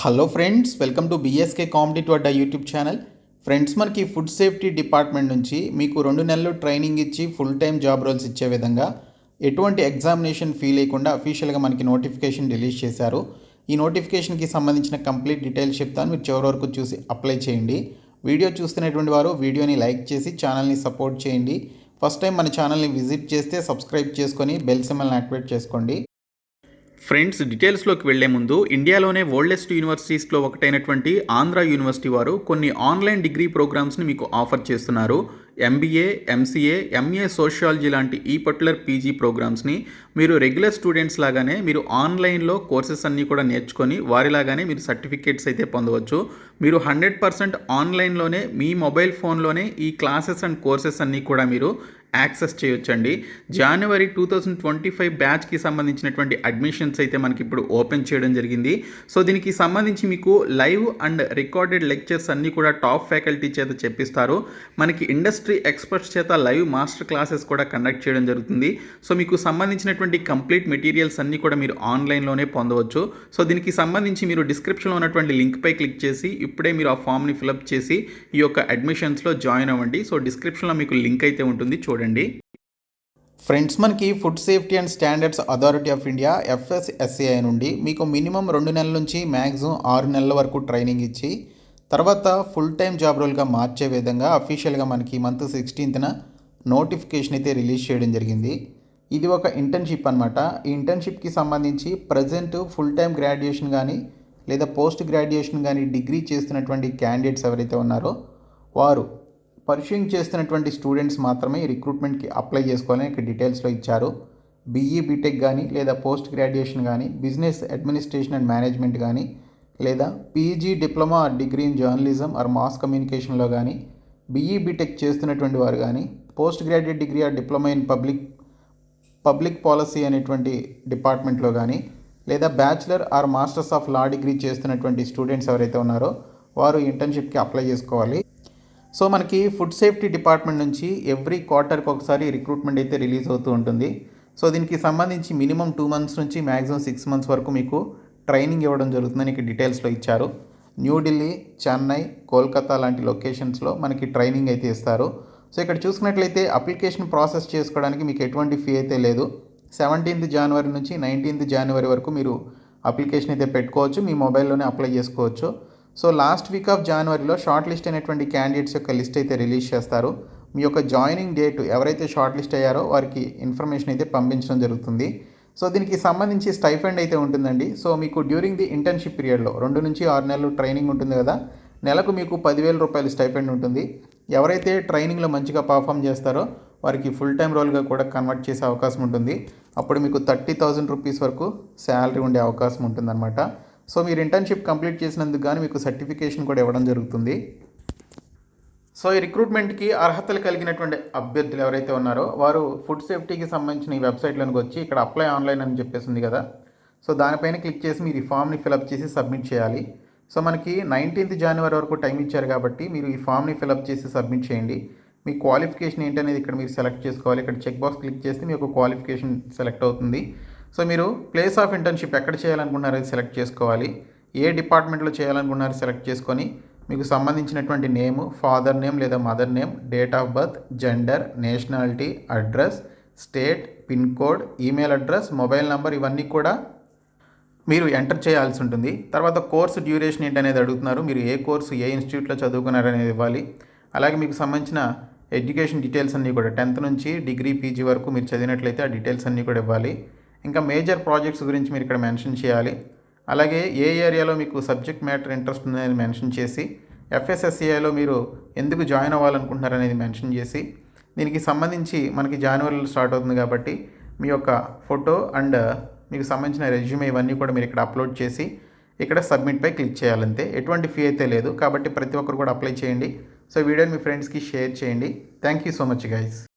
Hello friends welcome to BSK competitive Adda YouTube channel friends మనకి food safety department నుంచి మీకు రెండు నెలలు ట్రైనింగ్ ఇచ్చి ఫుల్ టైం జాబ్ రోల్స్ ఇచ్చే విధంగా ఎటువంటి ఎగ్జామినేషన్ ఫీ లేకుండా అఫీషియల్గా మనకి నోటిఫికేషన్ రిలీజ్ చేశారు. ఈ నోటిఫికేషన్కి సంబంధించిన కంప్లీట్ డీటెయిల్స్ చెప్తాను. మీరు చివరి వరకు చూసి అప్లై చేయండి. వీడియో చూస్తున్నటువంటి వారు వీడియోని లైక్ చేసి ఛానల్ని సపోర్ట్ చేయండి. ఫస్ట్ టైం మన ఛానల్ని విజిట్ చేస్తే సబ్స్క్రైబ్ చేసుకొని బెల్ సిమ్మల్ని యాక్టివేట్ చేసుకోండి. ఫ్రెండ్స్ డీటెయిల్స్లోకి వెళ్ళే ముందు ఇండియాలోనే ఓల్డెస్ట్ యూనివర్సిటీస్లో ఒకటైనటువంటి ఆంధ్ర యూనివర్సిటీ వారు కొన్ని ఆన్లైన్ డిగ్రీ ప్రోగ్రామ్స్ని మీకు ఆఫర్ చేస్తున్నారు. ఎంబీఏ ఎంసీఏ ఎంఏ సోషియాలజీ లాంటి ఈ పర్టికులర్ పీజీ ప్రోగ్రామ్స్ని మీరు రెగ్యులర్ స్టూడెంట్స్ లాగానే మీరు ఆన్లైన్లో కోర్సెస్ అన్నీ కూడా నేర్చుకొని వారిలాగానే మీరు సర్టిఫికేట్స్ అయితే పొందవచ్చు. మీరు హండ్రెడ్ పర్సెంట్ ఆన్లైన్లోనే మీ మొబైల్ ఫోన్లోనే ఈ క్లాసెస్ అండ్ కోర్సెస్ అన్నీ కూడా మీరు యాక్సెస్ చేయొచ్చండి. January two thousand twenty five బ్యాచ్కి సంబంధించినటువంటి అడ్మిషన్స్ అయితే మనకి ఇప్పుడు ఓపెన్ చేయడం జరిగింది. సో దీనికి సంబంధించి మీకు లైవ్ అండ్ రికార్డెడ్ లెక్చర్స్ అన్నీ కూడా టాప్ ఫ్యాకల్టీ చేత చెప్పిస్తారు. మనకి ఇండస్ట్రీ ఎక్స్పర్ట్స్ చేత లైవ్ మాస్టర్ క్లాసెస్ కూడా కండక్ట్ చేయడం జరుగుతుంది. సో మీకు సంబంధించినటువంటి కంప్లీట్ మెటీరియల్స్ అన్నీ కూడా మీరు ఆన్లైన్లోనే పొందవచ్చు. సో దీనికి సంబంధించి మీరు డిస్క్రిప్షన్లో ఉన్నటువంటి లింక్పై క్లిక్ చేసి ఇప్పుడే మీరు ఆ ఫామ్ని ఫిలప్ చేసి ఈ యొక్క అడ్మిషన్స్లో జాయిన్ అవ్వండి. సో డిస్క్రిప్షన్లో మీకు లింక్ అయితే ఉంటుంది. చూడండి. ఫ్రెండ్స్ మనకి food safety and standards authority of India FSSAI నుండి మీకు మినిమం రెండు నెలల నుంచి మ్యాక్సిమం ఆరు నెలల వరకు ట్రైనింగ్ ఇచ్చి తర్వాత ఫుల్ టైం జాబ్ రోల్గా మార్చే విధంగా అఫీషియల్గా మనకి ఈ మంత్ సిక్స్టీన్త్న నోటిఫికేషన్ అయితే రిలీజ్ చేయడం జరిగింది. ఇది ఒక ఇంటర్న్షిప్ అనమాట ఈ ఇంటర్న్షిప్కి సంబంధించి ప్రజెంట్ ఫుల్ టైం గ్రాడ్యుయేషన్ కానీ లేదా పోస్ట్ గ్రాడ్యుయేషన్ కానీ డిగ్రీ చేస్తున్నటువంటి క్యాండిడేట్స్ ఎవరైతే ఉన్నారో వారు పర్ష్యూయింగ్ చేస్తున్నటువంటి స్టూడెంట్స్ మాత్రమే ఈ రిక్రూట్మెంట్కి అప్లై చేసుకోవాలని ఇక్కడ డీటెయిల్స్లో ఇచ్చారు. బీఈ బీటెక్ కానీ లేదా పోస్ట్ గ్రాడ్యుయేషన్ కానీ బిజినెస్ అడ్మినిస్ట్రేషన్ అండ్ మేనేజ్మెంట్ కానీ లేదా PG diploma degree in journalism or mass కమ్యూనికేషన్లో కానీ బీఈ బీటెక్ చేస్తున్నటువంటి వారు కానీ post graduate degree or diploma in public public policy అనేటువంటి డిపార్ట్మెంట్లో కానీ లేదా bachelor or masters of law degree చేస్తున్నటువంటి స్టూడెంట్స్ ఎవరైతే ఉన్నారో వారు ఇంటర్న్షిప్కి అప్లై చేసుకోవాలి. సో మనకి ఫుడ్ సేఫ్టీ డిపార్ట్మెంట్ నుంచి ఎవ్రీ క్వార్టర్కి ఒకసారి రిక్రూట్మెంట్ అయితే రిలీజ్ అవుతూ ఉంటుంది. సో దీనికి సంబంధించి మినిమం టూ మంత్స్ నుంచి మ్యాక్సిమం సిక్స్ మంత్స్ వరకు మీకు ట్రైనింగ్ ఇవ్వడం జరుగుతుందని ఇక్కడ డీటెయిల్స్లో ఇచ్చారు. న్యూఢిల్లీ చెన్నై కోల్కతా లాంటి లొకేషన్స్లో మనకి ట్రైనింగ్ అయితే ఇస్తారు. సో ఇక్కడ చూసుకున్నట్లయితే అప్లికేషన్ ప్రాసెస్ చేసుకోవడానికి మీకు ఎటువంటి ఫీ అయితే లేదు. సెవెంటీన్త్ జనవరి నుంచి నైన్టీన్త్ జనవరి వరకు మీరు అప్లికేషన్ అయితే పెట్టుకోవచ్చు. మీ మొబైల్లోనే అప్లై చేసుకోవచ్చు. సో లాస్ట్ వీక్ ఆఫ్ జనవరిలో షార్ట్ లిస్ట్ అయినటువంటి క్యాండిడేట్స్ యొక్క లిస్ట్ అయితే రిలీజ్ చేస్తారు. మీ యొక్క జాయినింగ్ డేట్ ఎవరైతే షార్ట్ లిస్ట్ అయ్యారో వారికి ఇన్ఫర్మేషన్ అయితే పంపించడం జరుగుతుంది. సో దీనికి సంబంధించి స్టైఫండ్ అయితే ఉంటుందండి. సో మీకు డ్యూరింగ్ ది ఇంటర్న్షిప్ పీరియడ్లో రెండు నుంచి ఆరు నెలలు ట్రైనింగ్ ఉంటుంది కదా నెలకు మీకు పదివేల రూపాయలు స్టైఫండ్ ఉంటుంది. ఎవరైతే ట్రైనింగ్లో మంచిగా పర్ఫామ్ చేస్తారో వారికి ఫుల్ టైం రోల్గా కూడా కన్వర్ట్ చేసే అవకాశం ఉంటుంది. అప్పుడు మీకు థర్టీ థౌజండ్ రూపీస్ వరకు శాలరీ ఉండే అవకాశం ఉంటుందన్నమాట. సో మీరు ఇంటర్న్షిప్ కంప్లీట్ చేసినందుకు కానీ మీకు సర్టిఫికేషన్ కూడా ఇవ్వడం జరుగుతుంది. సో ఈ రిక్రూట్మెంట్కి అర్హతలు కలిగినటువంటి అభ్యర్థులు ఎవరైతే ఉన్నారో వారు ఫుడ్ సేఫ్టీకి సంబంధించిన ఈ వెబ్సైట్లోకి వచ్చి ఇక్కడ అప్లై ఆన్లైన్ అని చెప్పేసి ఉంది కదా. సో దానిపైన క్లిక్ చేసి మీరు ఈ ఫామ్ని ఫిలప్ చేసి సబ్మిట్ చేయాలి. సో మనకి నైన్టీన్త్ జనవరి వరకు టైం ఇచ్చారు కాబట్టి మీరు ఈ ఫామ్ని ఫిలప్ చేసి సబ్మిట్ చేయండి. మీ క్వాలిఫికేషన్ ఏంటనేది ఇక్కడ మీరు సెలెక్ట్ చేసుకోవాలి. ఇక్కడ చెక్ బాక్స్ క్లిక్ చేస్తే మీకు క్వాలిఫికేషన్ సెలెక్ట్ అవుతుంది. సో మీరు ప్లేస్ ఆఫ్ ఇంటర్న్షిప్ ఎక్కడ చేయాలనుకున్నారో అది సెలెక్ట్ చేసుకోవాలి. ఏ డిపార్ట్మెంట్లో చేయాలనుకున్నారో సెలెక్ట్ చేసుకొని మీకు సంబంధించినటువంటి నేమ్ ఫాదర్ నేమ్ లేదా mother name date of birth gender nationality address state pin code email address mobile number ఇవన్నీ కూడా మీరు ఎంటర్ చేయాల్సి ఉంటుంది. తర్వాత కోర్సు డ్యూరేషన్ ఏంటనేది అడుగుతున్నారు. మీరు ఏ కోర్సు ఏ ఇన్స్టిట్యూట్లో చదువుకున్నారనేది ఇవ్వాలి. అలాగే మీకు సంబంధించిన ఎడ్యుకేషన్ డీటెయిల్స్ అన్నీ కూడా టెన్త్ నుంచి డిగ్రీ పీజీ వరకు మీరు చదివినట్లయితే ఆ డీటెయిల్స్ అన్నీ కూడా ఇవ్వాలి. ఇంకా మేజర్ ప్రాజెక్ట్స్ గురించి మీరు ఇక్కడ మెన్షన్ చేయాలి. అలాగే ఏ ఏరియాలో మీకు సబ్జెక్ట్ మ్యాటర్ ఇంట్రెస్ట్ ఉందనేది మెన్షన్ చేసి ఎఫ్ఎస్ఎస్సిఐలో మీరు ఎందుకు జాయిన్ అవ్వాలనుకుంటున్నారు అనేది మెన్షన్ చేసి దీనికి సంబంధించి మనకి జనవరిలో స్టార్ట్ అవుతుంది కాబట్టి మీ యొక్క ఫోటో అండ్ మీకు సంబంధించిన రెజ్యూమ్ ఇవన్నీ కూడా మీరు ఇక్కడ అప్లోడ్ చేసి ఇక్కడ సబ్మిట్పై క్లిక్ చేయాలంతే. ఎటువంటి ఫీ అయితే లేదు కాబట్టి ప్రతి ఒక్కరు కూడా అప్లై చేయండి. సో వీడియోని మీ ఫ్రెండ్స్కి షేర్ చేయండి. Thank you so much guys